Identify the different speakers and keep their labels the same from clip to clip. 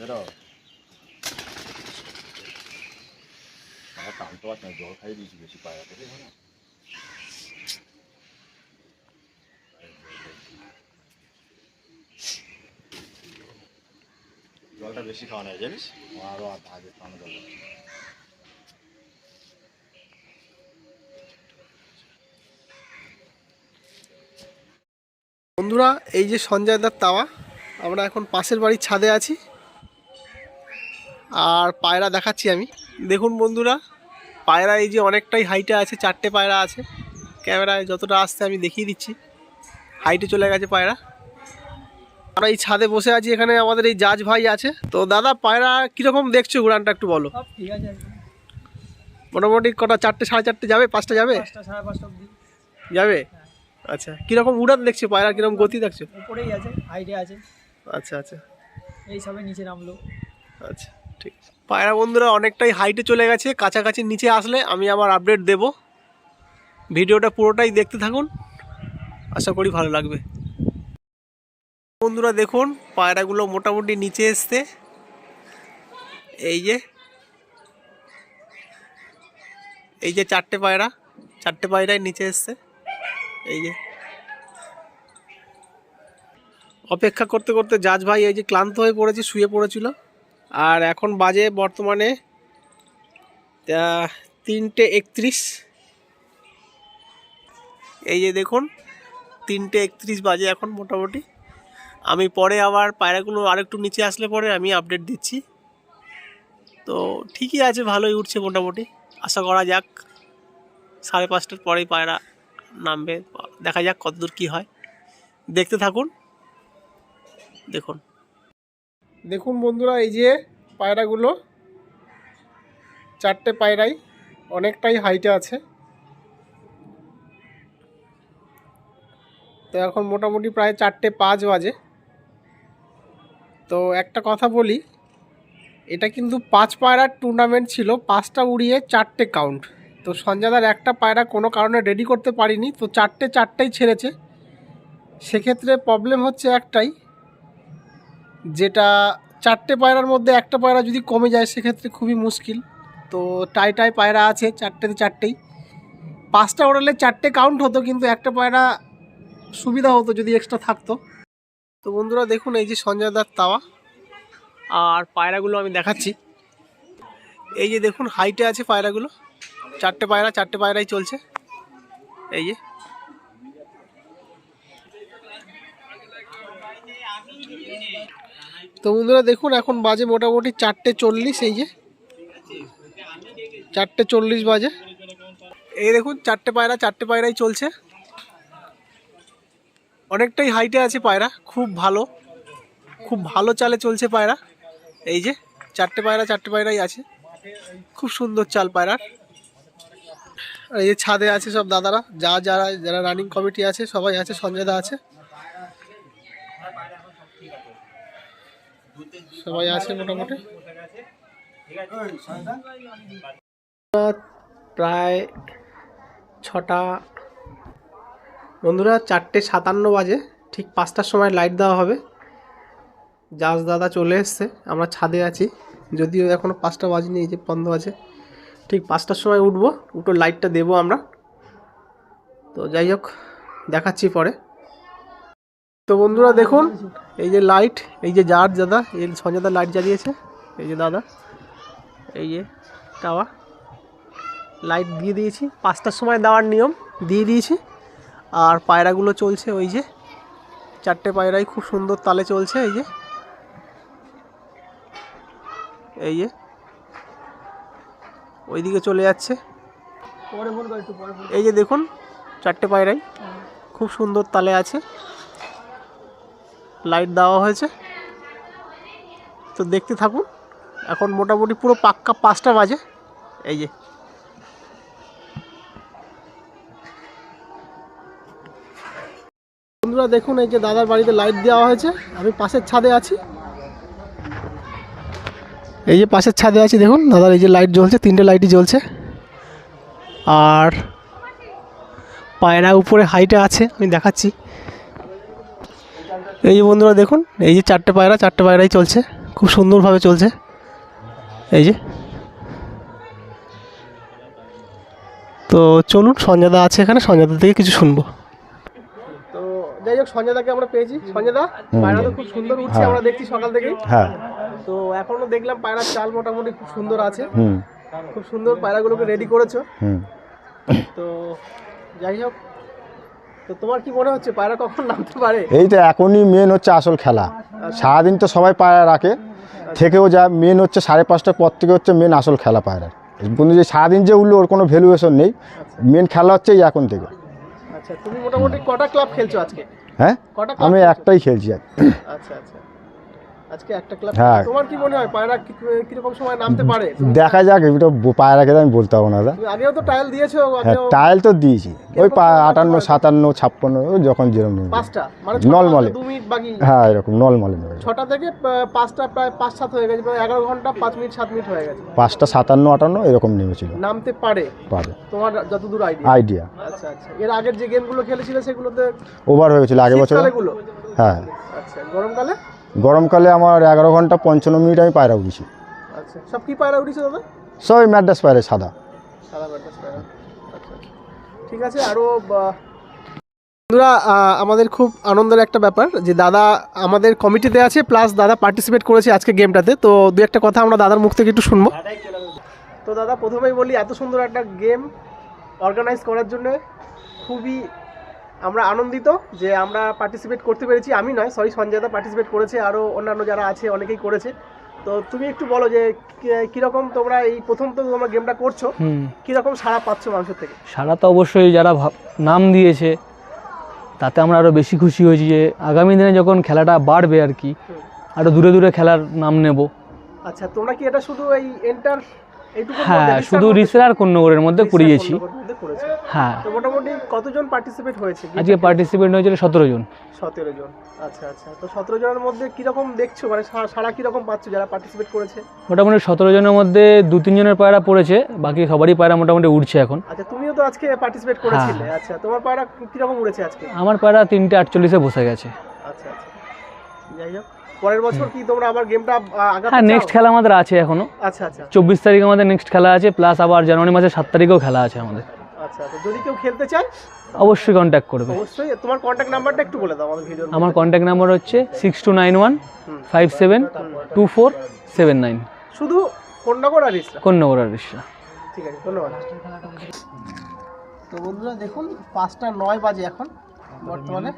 Speaker 1: বেরো আমার টানতে পারছে না জল খাইয়ে দিয়েছি বেশি পায়রা থেকে জলটা বেশি খাওয়া নাই জানিস আরও আগে খাওয়ানো জল।
Speaker 2: বন্ধুরা এই যে সঞ্জয়দার তাওয়া আমরা এখন পাশের বাড়ির ছাদে আছি। আর পায়রা দেখাচ্ছি আমি। দেখুন বন্ধুরা পায়রা এই যে অনেকটাই হাইটে আছে চারটে পায়রা আছে। ক্যামেরায় যতটা আসছে আমি দেখিয়ে দিচ্ছি। হাইটে চলে গেছে পায়রা। আমরা এই ছাদে বসে আছি এখানে আমাদের এই জাজ ভাই আছে। তো দাদা পায়রা কীরকম দেখছ উড়ানটা একটু বলো।
Speaker 3: ঠিক আছে।
Speaker 2: মোটামুটি কটা চারটে সাড়ে চারটে যাবে? পাঁচটা যাবে?
Speaker 3: সাড়ে পাঁচটা অব্দি
Speaker 2: যাবে? আচ্ছা কীরকম উড়ান দেখছ পায়রা কীরকম গতি দেখছ?
Speaker 3: উপরেই আছে হাইটে আছে।
Speaker 2: আচ্ছা আচ্ছা।
Speaker 3: এই সবে নিচে নামলো।
Speaker 2: আচ্ছা। ঠিক আছে। পায়রা বন্ধুরা, অনেকটাই হাইটে চলে গেছে, কাছাকাছি নিচে আসলে আমি আবার আপডেট দেব। ভিডিওটা পুরোটাই দেখতে থাকুন, আশা করি ভালো লাগবে। বন্ধুরা, দেখুন, পায়রাগুলো মোটামুটি নিচে এসছে। এই যে এই যে চারটে পায়রা, চারটে পায়রাই নিচে এসছে। এই যে, অপেক্ষা করতে করতে জাজ ভাই এই যে ক্লান্ত হয়ে পড়েছে, শুয়ে পড়েছিল। আর এখন বাজে বর্তমানে তিনটে একত্রিশ। এই যে দেখুন, তিনটে একত্রিশ বাজে এখন মোটামুটি। আমি পরে আবার পায়রাগুলো আরেকটু নিচে আসলে পরে আমি আপডেট দিচ্ছি। তো ঠিকই আছে, ভালোই উঠছে মোটামুটি। আশা করা যাক, সাড়ে পাঁচটার পরেই পায়রা নামবে। দেখা যাক কতদূর কী হয়। দেখতে থাকুন। দেখুন। দেখুন বন্ধুরা, এই যে পায়রাগুলো, চারটে পায়রাই, অনেকটাই হাইটে আছে। তো এখন মোটামুটি প্রায় চারটে পাঁচ বাজে। তো একটা কথা বলি, এটা কিন্তু পাঁচ পায়রার টুর্নামেন্ট ছিল, পাঁচটা উড়িয়ে চারটে কাউন্ট তো সঞ্জয়দার একটা পায়রা কোনো কারণে রেডি করতে পারিনি, তো চারটে চারটেই ছেড়েছে। সেক্ষেত্রে প্রবলেম হচ্ছে একটাই যেটা চারটে পায়রার মধ্যে একটা পায়রা যদি কমে যায়, সেক্ষেত্রে খুবই মুশকিল। তো টাই টাই পায়রা আছে, চারটেতে চারটেই। পাঁচটা ওড়ালে চারটে কাউন্ট হতো, কিন্তু একটা পায়রা সুবিধা হতো, যদি এক্সট্রা থাকতো। তো বন্ধুরা, দেখুন এই যে সঞ্জয় দার তাওয়া আর পায়রাগুলো আমি দেখাচ্ছি। এই যে দেখুন হাইটে আছে পায়রাগুলো। চারটে পায়রা, চারটে পায়রাই চলছে। এই যে তো বন্ধুরা দেখুন, এখন বাজে মোটামুটি চারটে চল্লিশ, এই যে। চারটে চল্লিশ বাজে। এই দেখুন, চারটে পায়রা, চারটে পায়রাই চলছে। অনেকটাই হাইটে আছে পায়রা, খুব ভালো। খুব ভালো চালে চলছে পায়রা। এই যে, চারটে পায়রা, চারটে পায়রাই আছে। খুব সুন্দর চাল পায়রার। এই যে ছাদে আছে সব দাদারা, যা যারা যারা রানিং কমিটি আছে, সবাই আছে সঞ্জয়দা আছে। সবাই আছে মোটামুটি? প্রায় ছটা, বন্ধুরা চারটে সাতান্ন বাজে, ঠিক পাঁচটার সময় লাইট দেওয়া হবে। জাজ দাদা চলে এসছে, আমরা ছাদে আছি, যদিও এখনও পাঁচটা বাজেনি, এই যে বন্ধ আছে। ঠিক পাঁচটার সময় উঠবো, উঠো লাইটটা দেবো আমরা। তো যাই হোক, দেখাচ্ছি পরে। তো বন্ধুরা দেখুন, এই যে লাইট এই যে জার দাদা, এই সঞ্জাদা লাইট জ্বালিয়েছে, এই যে দাদা, এই যে টাওয়া লাইট দিয়ে দিয়েছি, পাঁচটার সময় দেওয়ার নিয়ম, দিয়ে দিয়েছি। আর পায়রাগুলো চলছে ওই যে, চারটে পায়রাই খুব সুন্দর তালে চলছে, এই যে। এই যে, ওইদিকে চলে যাচ্ছে। এই যে দেখুন, চারটে পায়রাই খুব সুন্দর তালে আছে। লাইট দেওয়া হয়েছে। তো দেখতে থাকুন, এখন মোটামুটি পুরো পাক্কা পাঁচটা বাজে। এই যে। বন্ধুরা দেখুন, এই যে দাদার বাড়িতে লাইট দেওয়া হয়েছে। আমি পাশের ছাদে আছি। এই যে পাশের ছাদে আছি, দেখুন, দাদার এই যে লাইট জ্বলছে, তিনটে লাইটই জ্বলছে। আর পায়রা উপরে হাইটে আছে, আমি দেখাচ্ছি। এই যে বন্ধুরা দেখুন এই যে চারটে পায়রা চারটে পায়রাই চলছে খুব সুন্দরভাবে চলছে। এই যে। তো চলুন সঞ্জয়দা আছে এখানে সঞ্জয়দা থেকে কিছু শুনব। তো যাই হোক সঞ্জয়দাকে আমরা পেয়েছি। সঞ্জয়দা পায়রা তো খুব সুন্দর উঠছে আমরা দেখছি সকাল থেকেই।
Speaker 1: হ্যাঁ।
Speaker 2: তো এখনও দেখলাম পায়রার চাল মোটামুটি খুব সুন্দর আছে। খুব সুন্দর পায়রাগুলোকে রেডি করেছ। তো যাই হোক তো তোমার কি মনে হচ্ছে পায়রা কখন নামতে পারে?
Speaker 1: এইটা এখনই মেন হচ্ছে আসল খেলা। সারাদিন তো সবাই পায়রা রাখে। থেকেও যা মেন হচ্ছে সাড়ে পাঁচটার পর থেকে হচ্ছে মেন আসল খেলা পায়রার বন্ধু যে সারাদিন যে উঠল ওর কোনো ভ্যালুয়েশন নেই। মেন খেলা হচ্ছে এই এখন থেকে।
Speaker 2: আচ্ছা তুমি মোটামুটি কটা ক্লাব খেলছো আজকে?
Speaker 1: হ্যাঁ? আমি একটাই খেলছি
Speaker 2: আচ্ছা আচ্ছা। আজকে একটা ক্লাব
Speaker 1: হ্যাঁ।
Speaker 2: তোমার কি মনে হয় পায়রা কীরকম সময় নামতে পারে?
Speaker 1: দেখা যাক এটা আমি বলতে পারব না দাদা।
Speaker 2: তুমি আগেও তো টাইল দিয়েছ
Speaker 1: হ্যাঁ টাইল তো দিয়েছি। ওই আটান্ন সাতান্ন ছাপ্পান্ন যখন যেরকম
Speaker 2: পাঁচটা? মানে
Speaker 1: নলমলে।
Speaker 2: দু মিনিট বাকি।
Speaker 1: হ্যাঁ এরকম
Speaker 2: ছটা থেকে পাঁচটা প্রায় পাঁচ সাত হয়ে গেছে প্রায় এগারো ঘণ্টা পাঁচ মিনিট সাত মিনিট হয়ে গেছে।
Speaker 1: পাঁচটা সাতান্ন আটান্ন এরকম নেমেছিল।
Speaker 2: নামতে পারে।
Speaker 1: পারে।
Speaker 2: তোমার যতদূর আইডিয়া
Speaker 1: আইডিয়া
Speaker 2: আচ্ছা আচ্ছা। এর আগের যে গেমগুলো খেলেছিলে সেগুলোতে
Speaker 1: ওভার হয়ে গেছিল আগের বছর। হ্যাঁ।
Speaker 2: আচ্ছা গরমকালে?
Speaker 1: গরমকালে আমার এগারো ঘণ্টা পঞ্চান্ন মিনিট আমি পায়রা উঠেছি।
Speaker 2: আচ্ছা সব কি পায়রা উঠেছে দাদা?
Speaker 1: সবই ম্যাড্রাস পায়রা সাদা।
Speaker 2: সাদা পায়রা। আচ্ছা ঠিক আছে আরও বন্ধুরা আমাদের খুব আনন্দের একটা ব্যাপার যে দাদা আমাদের কমিটিতে আছে প্লাস দাদা পার্টিসিপেট করেছে আজকে গেমটাতে। তো দু একটা কথা আমরা দাদার মুখ থেকে একটু শুনব। তো দাদা প্রথমেই বলি এত সুন্দর একটা গেম অর্গানাইজ করার জন্য খুবই আমরা আনন্দিত যে আমরা পার্টিসিপেট করতে পেরেছি। আমি নয় সরি সঞ্জয় দা পার্টিসিপেট করেছে আরও অন্যান্য যারা আছে অনেকেই করেছে। তো তুমি একটু বলো যে কীরকম তোমরা এই প্রথম তো তোমরা গেমটা করছ কীরকম সাড়া পাচ্ছ মানুষের থেকে?
Speaker 4: সারা তো অবশ্যই যারা নাম দিয়েছে তাতে আমরা আরও বেশি খুশি হয়েছি যে আগামী দিনে যখন খেলাটা বাড়বে আর কি আরও দূরে দূরে খেলার নাম নেব।
Speaker 2: আচ্ছা তোমরা কি এটা শুধু এই এন্টার
Speaker 4: হ্যাঁ শুধু রিসেল আর কন্যগরের মধ্যে করিয়েছি হ্যাঁ।
Speaker 2: তো মোটামুটি কতজন পার্টিসিপেট হয়েছে?
Speaker 4: আজকে পার্টিসিপেন্ট হয়েছিল সতেরো জন।
Speaker 2: সতেরো জন। আচ্ছা আচ্ছা। তো সতেরো জনের মধ্যে কীরকম দেখছ? মানে সারা কীরকম পাচ্ছ যারা পার্টিসিপেট করেছে?
Speaker 4: মোটামুটি সতেরো জনের মধ্যে দু তিনজনের পায়রা পড়েছে বাকি সবারই পায়রা মোটামুটি উঠছে এখন।
Speaker 2: আচ্ছা তুমিও তো আজকে পার্টিসিপেট করেছিলে। আচ্ছা তোমার পায়রা কীরকম উড়েছে আজকে?
Speaker 4: আমার পায়রা তিনটে আটচল্লিশে বসে গেছে।
Speaker 2: আচ্ছা আচ্ছা। যাই হোক। পরের বছর কি তোমরা আবার গেমটা আগাতে
Speaker 4: হ্যাঁ নেক্সট খেলা আমাদের আছে এখনও
Speaker 2: আচ্ছা আচ্ছা।
Speaker 4: চব্বিশ তারিখ আমাদের নেক্সট খেলা আছে প্লাস আবার জানুয়ারি মাসের সাত তারিখেও খেলা আছে আমাদের।
Speaker 2: আচ্ছা তো যদি কেউ খেলতে চায়?
Speaker 4: অবশ্যই কন্ট্যাক্ট করবে।
Speaker 2: অবশ্যই তোমার কন্ট্যাক্ট নাম্বারটা একটু বলে দাও আমাদের ভিডিও
Speaker 4: আমার কন্ট্যাক্ট নাম্বার হচ্ছে six two nine one. Five seven two four seven nine
Speaker 2: শুধু কোন্নগর আর ইসলাম
Speaker 4: কোন নগর রিক্সা
Speaker 2: ঠিক আছে ধন্যবাদ। তো বন্ধুরা দেখুন পাঁচটা নয় বাজে এখন বর্তমানে।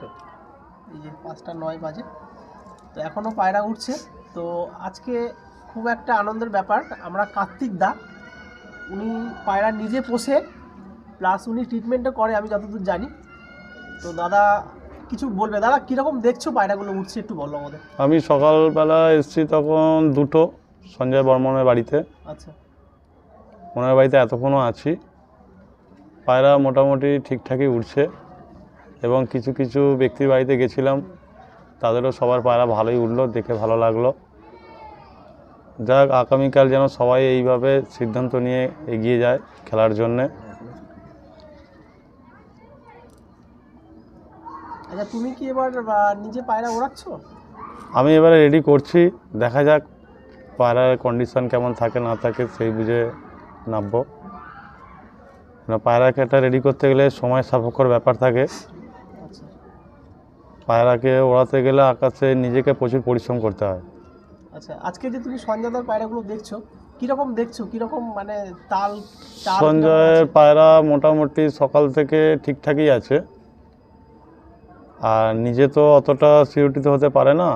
Speaker 2: এই যে পাঁচটা নয় বাজে। তো এখনও পায়রা উঠছে। তো আজকে খুব একটা আনন্দের ব্যাপার। আমরা কার্তিক দা উনি পায়রা নিজে পোষে প্লাস উনি ট্রিটমেন্টও করে আমি যতদূর জানি। তো দাদা কিছু বলবে? দাদা কীরকম দেখছ পায়রাগুলো উঠছে? একটু বলো আমাদের।
Speaker 5: আমি সকালবেলা এসেছি তখন দুটো সঞ্জয় বর্মনের বাড়িতে।
Speaker 2: আচ্ছা।
Speaker 5: ওনার বাড়িতে এতক্ষণও আছি। পায়রা মোটামুটি ঠিকঠাকই উঠছে এবং কিছু কিছু ব্যক্তির বাড়িতে গেছিলাম। তাদেরও সবার পায়রা ভালোই উঠল দেখে ভালো লাগল। যাক আগামীকাল যেন সবাই এইভাবে সিদ্ধান্ত নিয়ে এগিয়ে যায় খেলার জন্যে।
Speaker 2: আচ্ছা তুমি কি এবার নিজে পায়রা ওড়াচ্ছো?
Speaker 5: আমি এবারে রেডি করছি। দেখা যাক পায়রার কন্ডিশন কেমন থাকে না থাকে সেই বুঝে নামবো। না পায়রাকে একটা রেডি করতে গেলে সময় সাপেক্ষর ব্যাপার থাকে। পায়রাকে ওড়াতে গেলে আকাশে নিজেকে প্রচুর পরিশ্রম করতে হয়।
Speaker 2: আচ্ছা আজকে যে তুমি সঞ্জয়দার পায়রাগুলো দেখছ কীরকম দেখছ? কীরকম মানে তাল
Speaker 5: সঞ্জয়ের পায়রা মোটামুটি সকাল থেকে ঠিকঠাকই আছে। আর নিজে তো অতটা সিউরিটিতে হতে পারে না।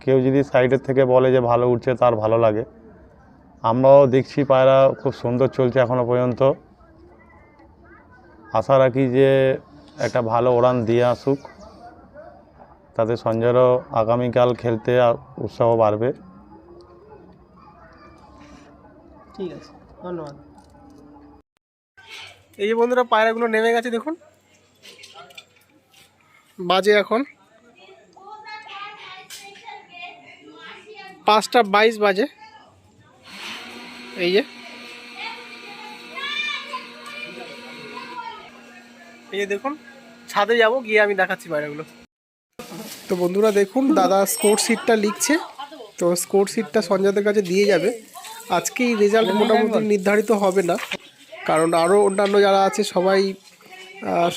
Speaker 5: কেউ যদি সাইডের থেকে বলে যে ভালো উঠছে তার ভালো লাগে। আমরাও দেখছি পায়রা খুব সুন্দর চলছে এখনও পর্যন্ত। আশা রাখি যে একটা ভালো ওড়ান দিয়ে আসুক। তাতে সঞ্জয়েরও আগামীকাল খেলতে উৎসাহ বাড়বে।
Speaker 3: ঠিক আছে, ধন্যবাদ।
Speaker 2: এই যে বন্ধুরা, পায়রাগুলো নেমে গেছে, দেখুন। বাজে এখন। পাঁচটা বাইশ বাজে। এই যে। এই যে দেখুন, ছাদে যাব, গিয়ে আমি দেখাচ্ছি পায়রাগুলো। তো বন্ধুরা দেখুন, দাদা স্কোর সিটটা লিখছে। তো স্কোর সিটটা সঞ্জয়দের কাছে দিয়ে যাবে। আজকেই রেজাল্ট মোটামুটি নির্ধারিত হবে না। কারণ আরও অন্যান্য যারা আছে, সবাই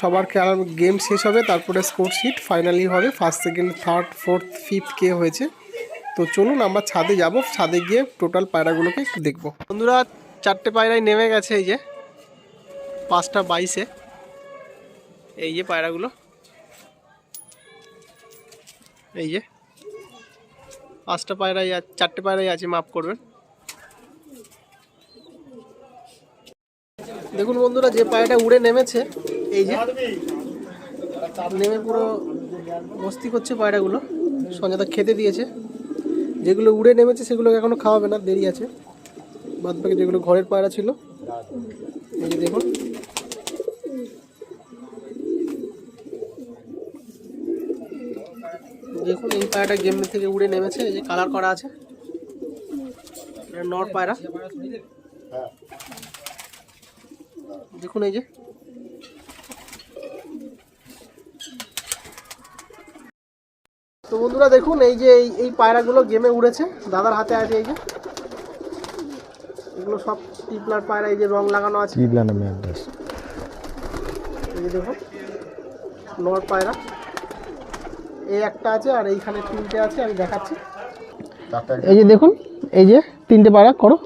Speaker 2: সবার খেলার গেম শেষ হবে, তারপরে স্কোর শিট ফাইনালি হবে। First second third fourth fifth কে হয়েছে। তো চলুন, আমরা ছাদে যাব। ছাদে গিয়ে টোটাল পায়রাগুলোকে একটু দেখব। বন্ধুরা, চারটে পায়রাই নেমে গেছে এই যে, পাঁচটা বাইশে। এই যে পায়রাগুলো। এই যে, পাঁচটা পায়রাই চারটে পায়রাই আছে মাফ করবেন। দেখুন বন্ধুরা, যে পায়রাটা উড়ে নেমেছে, এই যে, নেমে পুরো মস্তি করছে পায়রাগুলো সঞ্জয়দা খেতে দিয়েছে। যেগুলো উড়ে নেমেছে, সেগুলোকে এখনও খাওয়াবে না, দেরি আছে। বাদ যেগুলো ঘরের পায়রা ছিল, এই যে দেখুন দেখুন এই পায়রাটা গেম থেকে উড়ে নেমেছে এই যে কালার করা আছে। নর পায়রা। দেখুন এই যে। তো বন্ধুরা দেখুন এই যে এই এই পায়রাগুলো গেমে উড়েছে দাদার হাতে আছে এই যে। এগুলো সব টিপলার পায়রা এই যে রং লাগানো আছে। এই যে দেখুন নর পায়রা। এই একটা আছে আর এইখানে তিনটে আছে আমি দেখাচ্ছি। এই যে দেখুন এই যে তিনটে পায়রা করো।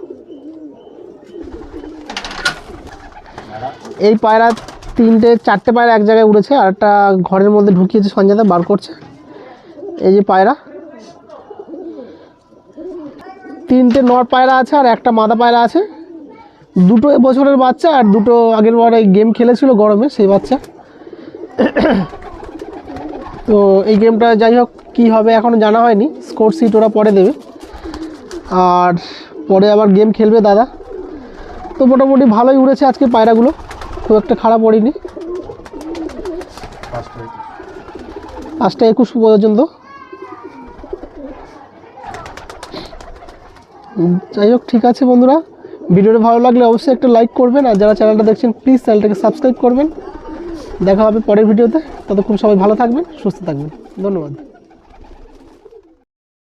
Speaker 2: এই পায়রা তিনটে চারটে পায়রা এক জায়গায় উড়েছে আর একটা ঘরের মধ্যে ঢুকিয়েছে সঞ্জয়দা বার করছে। এই যে পায়রা। তিনটে নর পায়রা আছে আর একটা মাদা পায়রা আছে। দুটো বছরের বাচ্চা আর দুটো আগের বারে গেম খেলেছিল গরমে সেই বাচ্চা। তো এই গেমটা যাই হোক, কী হবে এখনও জানা হয়নি। স্কোর সিট ওরা পরে দেবে। আর পরে আবার গেম খেলবে দাদা। তো মোটামুটি ভালোই উড়েছে আজকে পায়রাগুলো। খুব একটা খারাপ পড়েনি পাঁচটা একুশ পর্যন্ত। যাই হোক, ঠিক আছে বন্ধুরা। ভিডিওটা ভালো লাগলে অবশ্যই একটা লাইক করবেন। আর যারা চ্যানেলটা দেখছেন প্লিজ চ্যানেলটাকে সাবস্ক্রাইব করবেন। দেখা হবে পরের ভিডিওতে। ততক্ষণ সবাই ভালো থাকবেন সুস্থ থাকবেন। ধন্যবাদ।